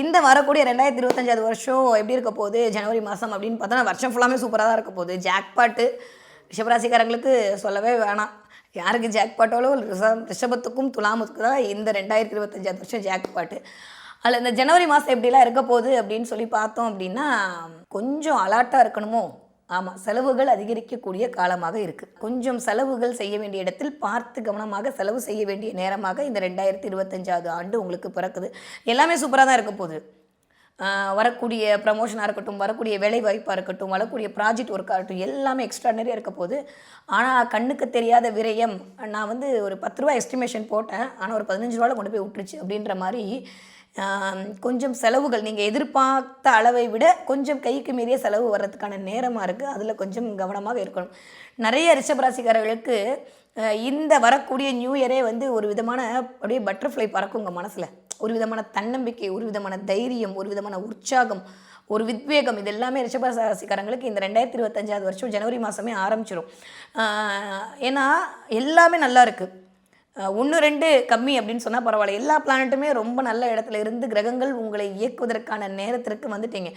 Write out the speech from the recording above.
இந்த வரக்கூடிய ரெண்டாயிரத்தி இருபத்தஞ்சாவது வருஷம் எப்படி இருக்க போகுது? ஜனவரி மாதம் அப்படின்னு பார்த்தா வருஷம் ஃபுல்லாமே சூப்பராக தான் இருக்க போகுது. ஜாக்பாட்டு ரிஷபராசிக்காரங்களுக்கு சொல்லவே வேணாம். யாருக்கு ஜாக்பாட்டோலோ ரிஷம் ரிஷபத்துக்கும் துலாமுக்கு தான் இந்த ரெண்டாயிரத்தி இருபத்தஞ்சாவது வருஷம் ஜாக்பாட்டு. அதில் இந்த ஜனவரி மாதம் எப்படிலாம் இருக்க போகுது அப்படின்னு சொல்லி பார்த்தோம் அப்படின்னா கொஞ்சம் அலாட்டாக இருக்கணுமோ? ஆமாம் செலவுகள் அதிகரிக்கக்கூடிய காலமாக இருக்குது கொஞ்சம் செலவுகள் செய்ய வேண்டிய இடத்தில் பார்த்து கவனமாக செலவு செய்ய வேண்டிய நேரமாக இந்த ரெண்டாயிரத்தி இருபத்தஞ்சாவது ஆண்டு உங்களுக்கு பிறக்குது. எல்லாமே சூப்பராக தான் இருக்க போகுது. வரக்கூடிய ப்ரமோஷனாக இருக்கட்டும் வரக்கூடிய வேலை வாய்ப்பாக இருக்கட்டும் வரக்கூடிய ப்ராஜெக்ட் ஒர்க்காக இருக்கட்டும் எல்லாமே எக்ஸ்ட்ராடனரியாக இருக்க போது ஆனால் கண்ணுக்கு தெரியாத விரயம் நான் வந்து ஒரு பத்து ரூபா எஸ்டிமேஷன் போட்டேன். ஆனால் ஒரு பதினஞ்சு ரூபாவில் கொண்டு போய் விட்டுருச்சு அப்படின்ற மாதிரி கொஞ்சம் செலவுகள் நீங்கள் எதிர்பார்த்த அளவை விட கொஞ்சம் கைக்கு மீறிய செலவு வர்றதுக்கான நேரமாக இருக்குது அதில் கொஞ்சம் கவனமாக இருக்கணும். நிறைய ரிஷபராசிக்காரர்களுக்கு இந்த வரக்கூடிய நியூ இயரே வந்து ஒரு விதமான அப்படியே பட்டர்ஃப்ளை பறக்கும் உங்கள் மனசில். ஒரு விதமான தன்னம்பிக்கை ஒரு விதமான தைரியம் ஒரு விதமான உற்சாகம் ஒரு வித்வேகம் இது எல்லாமே ரிஷபராசிக்காரங்களுக்கு இந்த ரெண்டாயிரத்தி இருபத்தஞ்சாவது வருஷம் ஜனவரி மாதமே ஆரம்பிச்சிடும் ஏன்னா எல்லாமே நல்லா இருக்குது ஒன்று ரெண்டு கம்மி அப்படின்னு சொன்னால் பரவாயில்ல. எல்லா பிளானட்டுமே ரொம்ப நல்ல இடத்துல இருந்து கிரகங்கள் உங்களை இயக்குவதற்கான நேரத்திற்கு வந்துட்டீங்க.